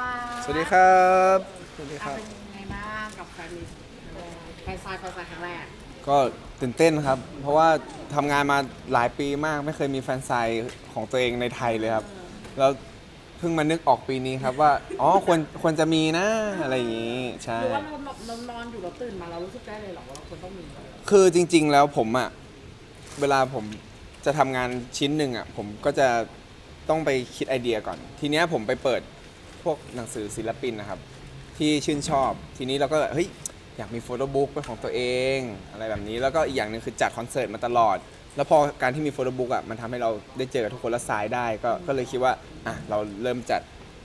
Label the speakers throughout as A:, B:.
A: ฟ้า
B: สวัสดีครับสวัสดีค
A: อะ
B: รับ
A: เป็นยังไงบ้างกับแฟนมิตรแฟนซายแฟนซายครั้งแรก
B: ก็ตื่นเต้นครับ เพราะว่าทำงานมาหลายปีมาก ไม่เคยมีแฟนไซน์ของตัวเองในไทยเลยครับ แล้วเพิ่งมานึกออกปีนี้ครับว่า อ๋อควรควรจะมีนะ อะไรอย่างนี้ ใช่
A: หรือว่าเราเรานอนอยู่เราตื่นมาเรารู้สึกได้เลยเหรอว่าเราควรต้องมี
B: คือจริง ๆ แล้วผมอะเวลาผมจะทำงานชิ้นหนึ่งอะผมก็จะต้องไปคิดไอเดียก่อน ทีเนี้ยผมไปเปิด พวกหนังสือศิลปินนะครับ ที่ชื่นชอบ ทีนี้เราก็เฮ้ยอยากมีโฟโต้บุ๊กเป็นของตัวเอง อะไรแบบนี้แล้วก็อีกอย่างหนึ่งคือจัดคอนเสิร์ตมาตลอด แล้วพอการที่มีโฟโต้บุ๊กอะมันทำให้เราได้เจอกับทุกคนและสายได้ก็ก็เลยคิดว่าอะเราเริ่มจัด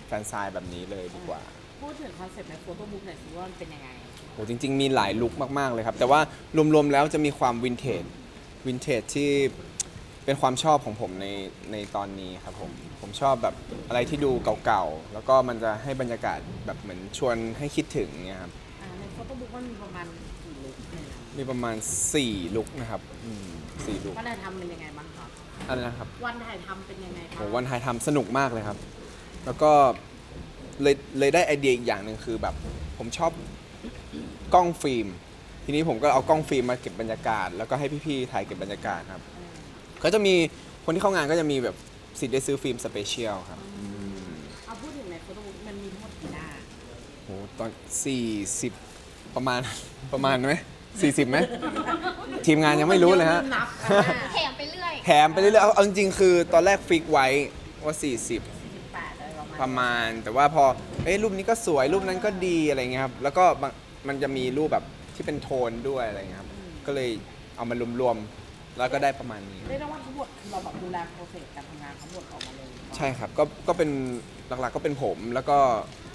B: แฟนไซน์แบบนี้เลยดีกว่า
A: พูดถึงคอนเซ็ปต์ในโฟโต้บุ๊กหน่อยสิว่ามันเป็นยังไง
B: โหจริง ๆ มีหลายลุคมาก ๆ เลยครับ แต่ว่ารวม ๆ แล้วจะมีความวินเทจวินเทจที่ เป็นความชอบของผมในในตอนนี้ครับผมผมชอบแบบอะไรที่ดูเก่าๆ แล้วก็มันจะให้บรรยากาศแบบเหมือนชวนให้คิดถึงเนี่ยครับ
A: อ่าในโฟโต้บุ๊กมันมีประมาณกี่ลุคเนี่ยนะ
B: มีประมาณ 4 ลุคนะครับอืมสี่ลุค
A: วันถ่ายทำเป็นยังไงบ้างครับ
B: อะไรนะครับ
A: วันถ่ายทำเป็นยังไง
B: โห
A: บ้าง
B: วันถ่ายทำสนุกมากเลยครับ แล้วก็เลยเลยได้ไอเดียอีกอย่างหนึ่งคือแบบผมชอบกล้องฟิล์ม ทีนี้ผมก็เอากล้องฟิล์มมาเก็บบรรยากาศ แล้วก็ให้พี่ๆถ่ายเก็บบรรยากาศครับ ก็จะมีคนที่เข้างานก็จะมีแบบสิทธิ์ได้ซื้อฟิล์มสเปเชียลครับอืม
A: เอาพูดถึงในโฟโต้บุ๊กมันมีทั้งหมดกี่หน้า
B: โหตอน 40 ประมาณ ประมาณไหม40ไหม ทีมงานยังไม่รู้เลยฮะ
A: นับ
C: แถมไปเรื่อย
B: แถมไปเรื่อยๆเอาเอาจริงๆคือตอนแรกฟิกไว้ว่า 40
A: สิบแปดอะไรประมาณ
B: ประมาณแต่ว่าพอเอ้ยรูปนี้ก็สวยรูปนั้นก็ดีอะไรเงี้ยครับแล้วก็บางมันจะมีรูปแบบที่เป็นโทนด้วยอะไรเงี้ยครับก็เลยเอามารวมๆ แล้วก็ได้ประมาณนี้
A: เรียกได้ว่าทั้งหมดคือเราแบบดูแลโปรเซสการทำงานทั้งหมดออกมาเลย
B: ใช่ครับ ก็ ก็เป็นหลักๆก็เป็นผม แล้วก็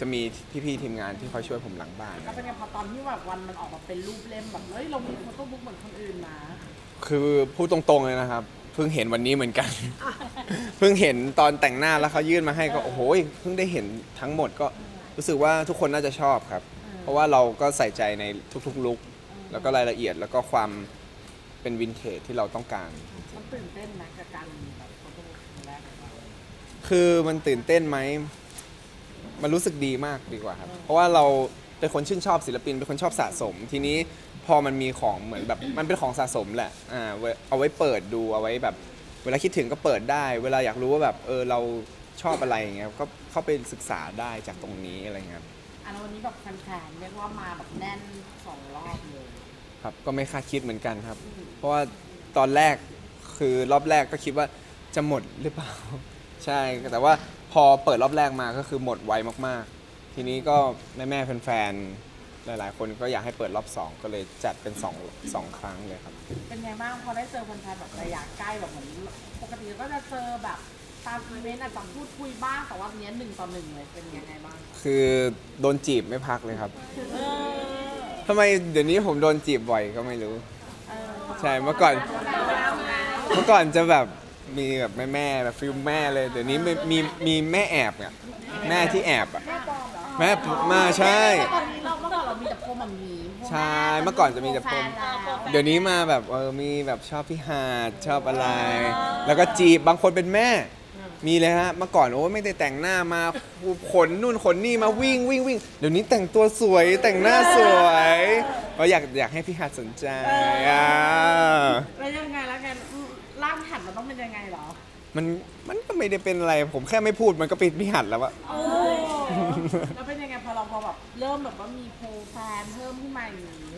B: จะมีพี่ๆทีมงานที่คอยช่วยผมหลังบ้าน
A: ก็เป็นไงพอตอนที่แบบวันมันออกมาเป็นรูปเล่มแบบเฮ้ยเรามีโฟโต้บุ๊กเหมือนคนอื่นนะ
B: คือพูดตรงๆเลยนะครับ เพิ่งเห็นวันนี้เหมือนกัน เพิ่งเห็นตอนแต่งหน้าแล้วเขายื่นมาให้ก็โอ้โหเพิ่งได้เห็นทั้งหมดก็รู้สึกว่าทุกคนน่าจะชอบครับ เพราะว่าเราก็ใส่ใจในทุกๆลุคแล้วก็รายละเอียดแล้วก็ความ เป็นวินเทจที่เราต้องการ
A: มันตื่นเต้นนะกับการมีแบบโฟโต้บุ๊กครั้งแรกของเรา
B: คือมันตื่นเต้นไหม มันรู้สึกดีมากดีกว่าครับ เพราะว่าเราเป็นคนชื่นชอบศิลปิน เป็นคนชอบสะสม ทีนี้พอมันมีของเหมือนแบบมันเป็นของสะสมแหละ อ่าไว้เอาไว้เปิดดูเอาไว้แบบ เวลาคิดถึงก็เปิดได้ เวลาอยากรู้ว่าแบบเออเราชอบอะไรอย่างเงี้ย ก็เข้าไปศึกษาได้จากตรงนี้อะไรเงี้ยครับ
A: อะแล้ววันนี้แบบแฟนๆเรียกว่ามาแบบแน่นสองรอบเลย
B: ครับก็ไม่คาดคิดเหมือนกันครับ เพราะว่าตอนแรกคือรอบแรกก็คิดว่าจะหมดหรือเปล่า ใช่ แต่ว่าพอเปิดรอบแรกมาก็คือหมดไวมากๆ ทีนี้ก็แม่แม่ๆแฟนๆหลายๆ คนก็อยากให้เปิดรอบ 2 ก็เลยจัดเป็น2งครั้งเลยครับ
A: เป็นไงบ้างพอได้เจอแฟนๆแบบระยะใกล้แบบเหมือนปกติก็จะเจอแบบตามอีเวนต์อาจจะพูดคุยบ้างแต่ว่าอันเนี้ยหนึ่งต่อหนึ่งเลยเป็นยังไงบ้าง
B: คือโดนจีบไม่พักเลยครับ
A: เออ
B: ทำไมเดี๋ยวนี้ผมโดนจีบบ่อยก็ไม่รู้
A: เออ
B: ใช่เมื่อก่อน เมื่อก่อนจะแบบมีแบบแม่แม่ๆแบบฟิลแม่เลยเดี๋ยวนี้มีมีมีแม่แอบเนี่ยแม่ที่แอบอะแม่มาใช่
A: ตอนนี้เราเมื่อก่อนเรามีแต่โพมัมมีพวก
B: ใช่เมื่อก่อนจะมีแต่พรม
A: แฟนแล้ว
B: เดี๋ยวนี้มาแบบเออมีแบบชอบพี่หาดชอบอะไร แล้วก็จีบบางคนเป็นแม่ มีเลยฮะเมื่อก่อนโอ้ไม่ได้แต่งหน้ามาขนนู่นขนนี่มาวิ่งวิ่งวิ่งเดี๋ยวนี้แต่งตัวสวยแต่งหน้าสวยเพราะอยากอยากให้พี่หาดสนใจอ่า
A: แล้วยังไงแล้วกันร่างหันมันต้องเป็นยังไงเหรอ
B: มันมันก็ไม่ได้เป็นอะไร ผมแค่ไม่พูดมันก็เป็นพี่หัดแล้วอะ
A: โอ้แล้วเป็นยังไงพอเราพอแบบเริ่มแบบว่ามีโพลแฟนเพิ่มขึ้นมาอย่างนี้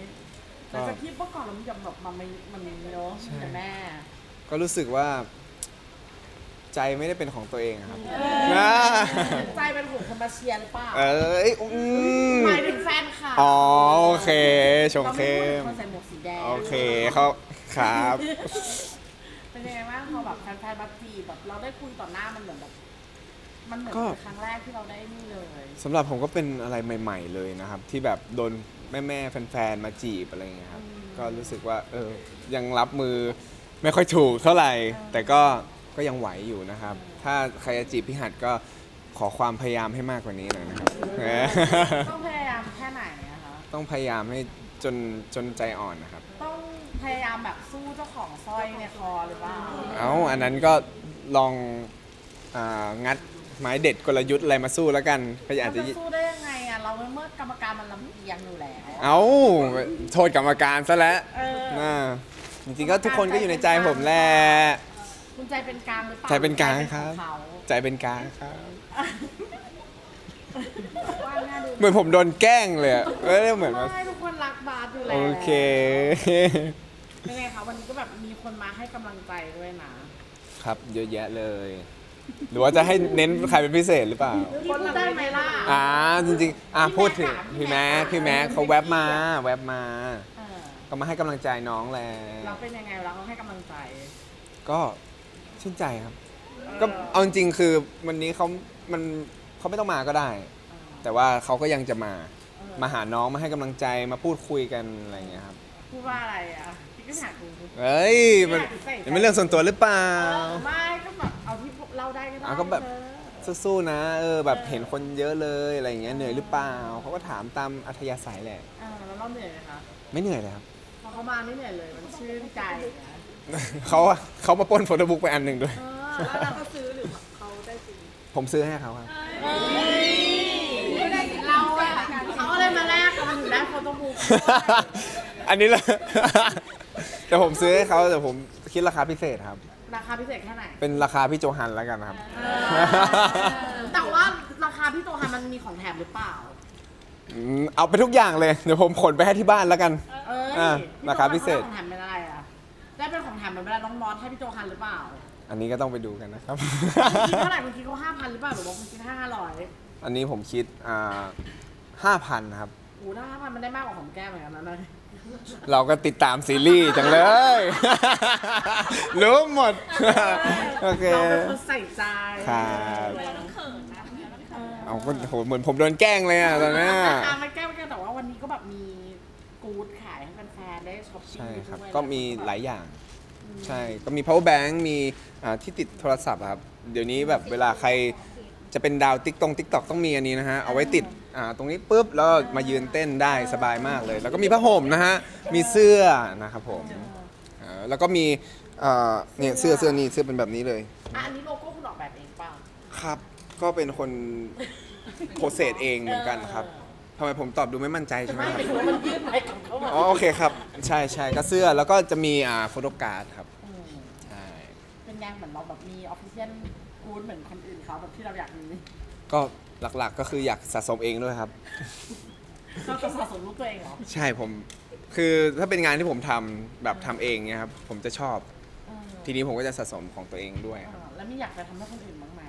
A: หลังจากที่เมื่อก่อนเรามีแบบแบบมันไม่มันมีเนาะมีแต่แม่
B: ก็รู้สึกว่า ใจไม่ได้เป็นของตัวเองอะครับ
A: เอ
B: นะ
A: อใจเป็นห่วงคนมาเชียร์หรือเปล่า
B: เอ้ยอืม
A: หมายถึงแฟนค่ะ
B: อ๋อโอเคชม
A: เรา
B: เข้
A: ไม่พูดถึ
B: ม
A: งคนใส่หมวกสีแดง
B: โอเคเขาครับ
A: เป็นยังไงบ้างพอแบบแฟนๆมาจีบแบบเราได้คุยต่อหน้ามันเหมือนแบบ มันเหมือน
B: ก็
A: เป็นครั้งแรกที่เราได้นี่เลย
B: สำหรับผมก็เป็นอะไรใหม่ ๆ เลยนะครับ ที่แบบโดนแม่ ๆ แฟน ๆ มาจีบอะไรอย่างเงี้ยครับ ก็รู้สึกว่าเออยังรับมือไม่ค่อยถูกเท่าไหร่ แต่ก็ ก็ยังไหวอยู่นะครับ ถ้าใครจะจีบพี่หัดก็ขอความพยายามให้มากกว่านี้หน่อยนะครับ
A: ต้องพยายามแค่ไหนนะคะ
B: ต้องพยายามให้จนจนใจอ่อนนะครับ
A: ต้องพยายามแบบสู้เจ้าของสร้อยในคอหรือเปล่า
B: เอาอันนั้นก็ลองอางัดไม้เด็ดกลยุทธ์อะไรมาสู้แล้วกันก็อาจ
A: มัน
B: จะ
A: จะสู้ได้ยังไงอะเราเมื่อกรรมการมันลำเอียงอยู่แล้ว
B: เอาโทษกรรมการซะแล้ว
A: เออ
B: น่าจริงๆก็ทุกคนก็อยู่ในใจผมแหละ
A: คุณใจเป็นกลางหรือเปล่า
B: ใจเป็นกลางครับ
A: ใจเป็นของเขา
B: ใจเป็นกลางครับ
A: ว่าน่าดู
B: เหมือนผมโดนแกล้งเลยอะเออเหมือนว่า
A: ไม่ทุกคนรักบาสอยู่แล้ว
B: โอเค
A: เป็นไงคะวันนี้ก็แบบมีคนมาให้กำลังใจด้วยนะ
B: ครับ เยอะแยะเลย หรือว่าจะให้เน้นใครเป็นพิเศษหรือเปล่า
A: พี่พูดได้ไหมล่ะ
B: อ่าจริงๆ อะ
A: พี่
B: พูดถึง
A: แม็กซ์
B: พี่แม็กซ์
A: พี่
B: พี่
A: แม็
B: แม็
A: ก
B: ก
A: ซ์
B: ซ์เขาแวบมาแวบมา
A: เออ
B: ก็มาให้กำลังใจน้องแหละ
A: เราเป็นยังไงเราเขาให้กำลังใจ
B: ก็ ชื่นใจครับ ก็เอาจริงๆคือวันนี้เขามันเขาไม่ต้องมาก็ได้ แต่ว่าเขาก็ยังจะมา
A: เออ
B: มาหาน้องมาให้กำลังใจมาพูดคุยกันอะไรอย่างเงี้ยครับ
A: พูดว่าอะไรอะพี่ก็อยากรู้
B: เอ้ยมันมันเป็นเรื่องส่วนตัวหรือเปล่า
A: เออไม่ก็แบบเอาที่เล่าได้ก็ได้
B: อะก็แบบ
A: เธอ
B: สู้ๆนะ เออแบบเห็นคนเยอะเลยอะไรอย่างเงี้ยเหนื่อยหรือเปล่าเขาก็ถามตามอัธยาศัยแหละ
A: เออแล้วเราเหนื่อยไหมคะ
B: ไม่เหนื่อยเลยครับ
A: พอเขามาไม่เหนื่อยเลยมันชื่นใจนะ
B: เขาอะเขามาปล้นโฟโต้บุ๊กไปอันหนึ่งด้วย
A: เออแล้วเราก็ซื้อหรือเขาได้ซื้อ
B: ผมซื้อให้เขาครับ
A: เราอะเขาอะไรมาแลกกันมันถึงได้โฟโต้บุ๊ก
B: อันนี้เลยแต่ผมซื้อให้เขาแต่ผมคิดราคาพิเศษครับ
A: ราคาพิเศษแค่ไหน
B: เป็นราคาพี่โจฮันแล้วกันครับ
A: แต่ว่าราคาพี่โตฮันมันมีของแถมหรือเปล่า
B: อืมเอาไปทุกอย่างเลย เดี๋ยวผมขนไปให้ที่บ้านแล้วกัน
A: เอ้ย
B: อะราคาพิเศษ
A: ของแถม เป็นอะไรอะได้เป็นของแถมเหมือนเวลาน้องมอสให้พี่โตฮันหรือเปล่า
B: อันนี้ก็ต้องไปดูกันนะครับ
A: คิดเท่าไหร่บางทีเขาห้าพันหรือเปล่าหรือว่าคุณคิดห้าร้อย
B: อันนี้ผมคิดอ่าห้าพันครับ
A: โอ้ถ้าห้าพันมันได้มากกว่าของแก้มเหมือนกันนะเลย
B: เราก็ติดตามซีรีส์จังเลย รู้หมด โอเค
A: เราเป็นคนใส่ใจ
B: ครับ
A: เออ
B: เอาก็โหเหมือนผมโดนแกล้งเลยอะตอนเนี้ย
A: ราคาไม่แก้ไม่แก้แต่ว่าวันนี้ก็แบบมีกู๊ดขายให้แฟนๆได้ช็อปปิ้ง
B: ใช่ครับ
A: ด้วย
B: ก็มีหลายอย่าง ใช่ก็มี power bank มีอ่าที่ติดโทรศัพท์อะครับ เดี๋ยวนี้แบบเวลาใครจะเป็นดาวติ๊กตงติ๊กตอกต้องมีอันนี้นะฮะ เอาไว้ติดอ่าตรงนี้ปุ๊บ แล้วมายืนเต้นได้สบายมากเลย แล้วก็มีผ้าห่มนะฮะ มีเสื้อนะครับผมอ่าแล้วก็มีอ่าเนี่ยเสื้อเสื้อนี่เสื้อเป็นแบบนี้เลย
A: อะอันนี้โลโก้คุณออกแบบเองเปล่า
B: ครับ ก็เป็นคนโพสเซสเองเหมือนกันครับทำไมผมตอบดูไม่มั่นใจใช่ไหม
A: ไม่
B: ครับ
A: ไปดูว่ามันยื่นไปกับเขาแบบ
B: อ๋อโอเคครับ ใช่ใช่ก็เสื้อแล้วก็จะมีอ่าโฟโต้การ์ดครับ
A: อืม
B: ใช่
A: เป็นไงเหมือนเราแบบมีออฟฟิเชียลกู๊ดเหมือนคนอื่นเขาแบบที่เราอยากมี
B: ก็หลักๆก็คืออยากสะสมเองด้วยครับ
A: เราจะสะสมรูปตัวเองเหรอ
B: ใช่ผมคือถ้าเป็นงานที่ผมทำแบบทำเองเนี่ยครับผมจะชอบ
A: เออ
B: ทีนี้ผมก็จะสะสมของตัวเองด้วย
A: เอ
B: ครับ
A: อแล้วมีอยากจะทำให้คนอื่นบ้างไหม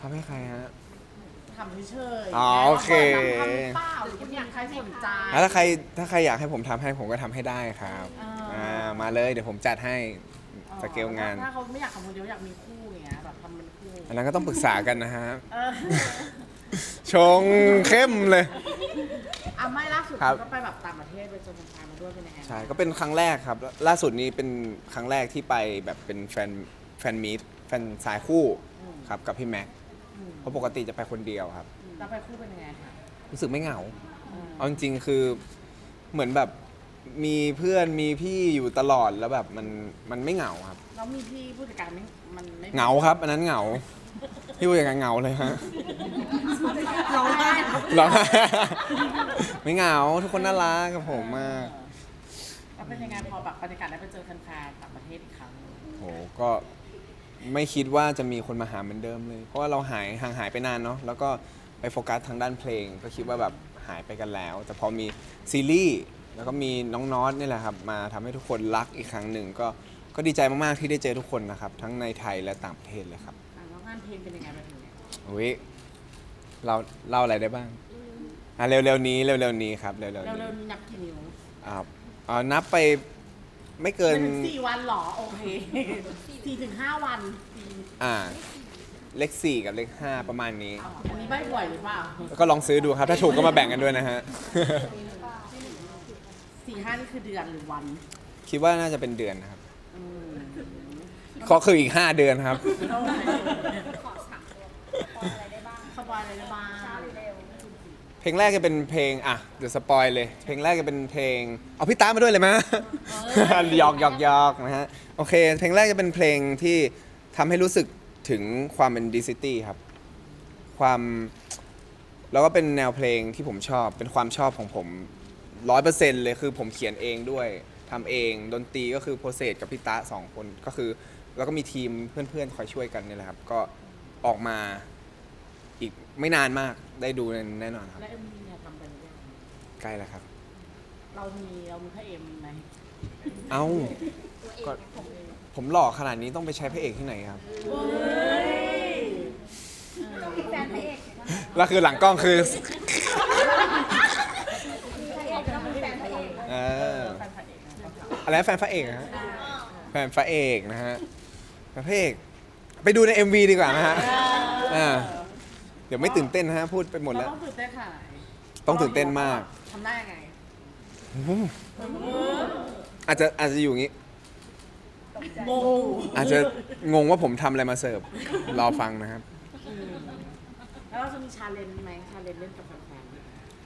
B: ทำให้ใครฮะ
A: ทำเฉยๆ
B: อ๋อโอเค
A: ราปิดทำหรือเปล่าหรือคุณอยากใครสนใจ
B: แล้วถ้าใครถ้าใครอยากให้ผมทำให้ผมก็ทำให้ได้ครับ
A: อ่า
B: อ่ามาเลยเดี๋ยวผมจัดให้สเกลงาน
A: ถ้าเขาไม่อยากทำคนเดียวอยากมีคู่อย่างเงี้ยแบบทำเป็นคู่
B: อันนั้นก็ต้องปรึกษากันนะฮะ
A: เออ
B: ชงเข้มเลย
A: อะไม่ล่าสุด
B: ครับ
A: ก็ไปแบบต่างประเทศไปเจอแฟนๆมาด้วยเป็นยังไง
B: ใช่ก็เป็นครั้งแรกครับ ล่าสุดนี้เป็นครั้งแรกที่ไปแบบเป็นแฟนแฟนมีตแฟนสายคู่
A: อืม
B: ครับกับพี่แม็ก
A: อืม
B: เพราะปกติจะไปคนเดียวครับ
A: แล้วไปคู่เป็นยังไงคะ
B: รู้สึกไม่เหงา
A: อืม
B: เอาจริงๆคือเหมือนแบบมีเพื่อนมีพี่อยู่ตลอดแล้วแบบมันมันไม่เหงาครับ
A: แล้วมีพี่ผู้จัดการไหม่มันไม่
B: เหงาครับ อันนั้นเหงาพี่พูดอย่างนั้นเหงาเลยฮะ
A: ร้องไห้
B: ร้องไห้ไม่เหงาทุกคนน่ารักกับผมมาก
A: แล้วเป็นยังไงพอแบบบรรยากาศได้ไปเจอแฟนๆต่างประเทศอีกครั้ง
B: โหก็ ไม่คิดว่าจะมีคนมาหาเหมือนเดิมเลย เพราะว่าเราหายห่างหายไปนานเนาะแล้วก็ไปโฟกัสทางด้านเพลง ก็คิดว่าแบบหายไปกันแล้ว แต่พอมีซีรีส์แล้วก็มีน้องนอตนี่แหละครับมาทำให้ทุกคนรักอีกครั้งหนึ่งก็ก็ดีใจมากๆที่ได้เจอทุกคนนะครับ ทั้งในไทยและต่างประเทศเลยครับ
A: อะแล้วงานเพลงเป็นยังไงไปถึงเนี่ย
B: อุ้ยเราเล่าอะไรได้บ้างอะเร็วๆนี้เร็วๆนี้ครับเร็วๆ
A: เร็
B: นี้
A: วๆนี้นับกี่นิ้ว
B: อ่าอ่านับไป ไม่เกิน
A: ไม่ถึงสี่วันเหรอ โอเคสี่ถึงห้าวันสี่
B: อ่า เลขสี่กับเลขห้าประมาณนี้
A: อ๋ออันนี้ใบหวยหรือเปล่า
B: แล้วก็ลองซื้อดูครับ ถ้าถูกก็มาแบ่งกันด้วยนะฮะ
A: สี่ห้านี่คือเดือนหรือวัน
B: คิดว่าน่าจะเป็นเดือนนะครับ
A: อืม
B: ก็คืออีก 5 เดือนครับ
A: สปอยอะไรได้บ้าง
B: เเพลงแรกจะเป็นเพลงอะเดี๋ยวสปอยเลย เพลงแรกจะเป็นเพลงเอาพี่ตามาด้วยเลยมะ หยอกหยอกหยอกนะฮะโอเค เพลงแรกจะเป็นเพลงที่ทำให้รู้สึกถึงความเป็นดิซิตี้ครับ ความแล้วก็เป็นแนวเพลงที่ผมชอบ เป็นความชอบของผมร้อยเปอร์เซ็นต์เลยคือผมเขียนเองด้วยทำเองดนตรีก็คือโปรเซสกับพี่ตะสองคนก็คือ แล้วก็มีทีมเพื่อนๆคอยช่วยกันเนี่ยแหละครับ ก็ออกมา อีกไม่นานมากได้ดูแน่นอนครับ
A: แล้วเอ็มวีเนี่ยทำเป็นยัง
B: ใกล้แล้วครับ
A: เรามีเรามีพระเอ็มไหม
B: เอ้าก็ผมหล่อขนาดนี้ต้องไปใช้พระเอกที่ไหนครับ
C: แฟนพระเอก
B: แล้วคือหลังกล้องคือ
C: พระเอกต้องเป็นแฟนพระเอก
B: เออ
A: แฟนพระเอกนะ
B: อะไรนะแฟนพระเอกนะฮะ แฟนพระเอกนะฮะแฟนพระเอก ไปดูใน MV ดีกว่านะฮะ อ่า เดี๋ยวไม่ตื่นเต้นนะฮะพูดไปหมด
A: เรา
B: แล้ว
A: ต้องตื่นเต้นขนาดไหน
B: ต้องตื่นเต้นมาก
A: ทำได้ยังไง
B: อาจจะอาจจะอยู่อย่างนี้
A: โม
B: อาจจะงงว่าผมทำอะไรมาเสิร์ฟรอฟังนะครับ
A: แล้วเราจะมีชาเลนจ์ไหมชาเลนจ์เล่นกับแฟน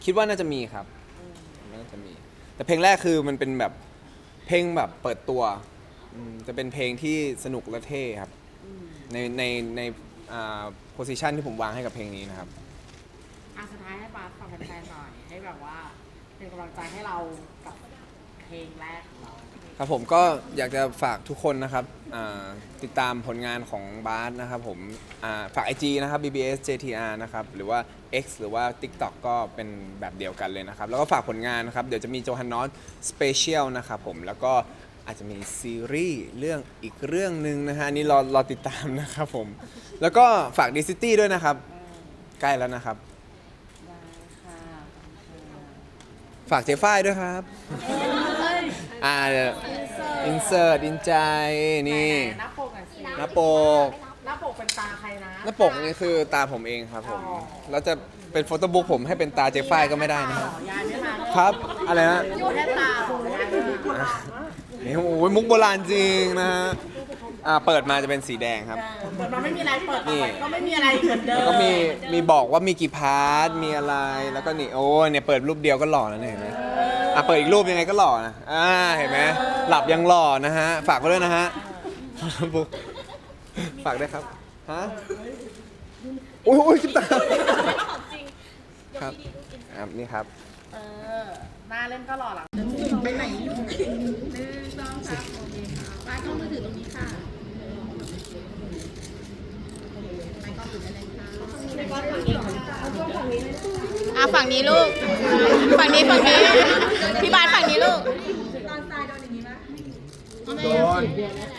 B: คิดว่าน่าจะมีครับ น่าจะมี แต่เพลงแรกคือมันเป็นแบบเพลงแบบเปิดตัวอืมจะเป็นเพลงที่สนุกและเท่ครับ
A: ๆอืม
B: ในในในอ่า โพสิชันที่ผมวางให้กับเพลงนี้นะครับ
A: อะสุดท้ายให้บาสฝากแฟนๆหน่อยให้แบบว่าเป็นกำลังใจให้เรากับเพลงแรกของเรา
B: ครับผมก็อยากจะฝากทุกคนนะครับอ่าติดตามผลงานของบาสนะครับผมอ่าฝาก IG นะครับ BBS JTR นะครับหรือว่า X หรือว่า TikTok ก็เป็นแบบเดียวกันเลยนะครับ แล้วก็ฝากผลงานนะครับ เดี๋ยวจะมีโจฮันนอสสเปเชียลนะครับผมแล้วก็ อาจจะมีซีรีส์เรื่องอีกเรื่องหนึ่งนะฮะอันนี่รอรอติดตามนะครับผม แล้วก็ฝากดิซิตี้ด้วยนะครับ ใกล้แล้วนะครับ
A: ได้ค่ะ
B: ฝากเจฝ้ายด้วยครับ อ่าอินเสิร์ตอินใจนี่
A: หน้าปกอะสิ
B: หน้าปก
A: หน้าปกเป็นตาใครนะ
B: หน้าปกนี่คือตาผมเองครับผม
A: อ๋อ
B: แล้วจะเป็นโฟโต้บุ๊กผมให้เป็นตาเจฝ้ายก็ไม่ได้นะครับ
A: อ๋อยายไม่มาเลย
B: ครับ อะไรนะ
A: อยู่แค่ตาของยายไม่มา
B: นี่โอ้ยมุกโบราณจริงนะฮะอ่าเปิดมาจะเป็นสีแดงครับ
A: เออเปิดมาไม่มีอะไรเปิด
B: นี่
A: มาก็ไม่มีอะไรเหมือนเดิม
B: แล้วก็มีมีบอกว่ามีกี่พาร์ทมีอะไรแล้วก็นี่โอ้ยเนี่ยเปิดรูปเดียวก็หล่อแล้วเนี่ยเห็นไหมอะเปิดอีกรูปยังไงก็หล่อนะอ่าเห็นไหมหลับยังหล่อนะฮะฝากไว้ด้วยนะฮะบุ๊กฝากด้วยครับฮะโอ้ยโอ้ยคิดตามครับครับนี่ครับ
A: เออหน้าเล่นก็หล่อหลัง
C: ไปไหนลูกหนึ่งสองสามโอเคค่ะป้าต้องมือถือตรงนี้ค่ะไปกล้องอื่นได้เลยค่ะ อะฝั่งนี้ลูก ฝั่งนี้ฝั่งนี้ พี่บาสฝั่งนี้ลูก ตอนทรายโดนอย่างนี้ไหม
B: โดน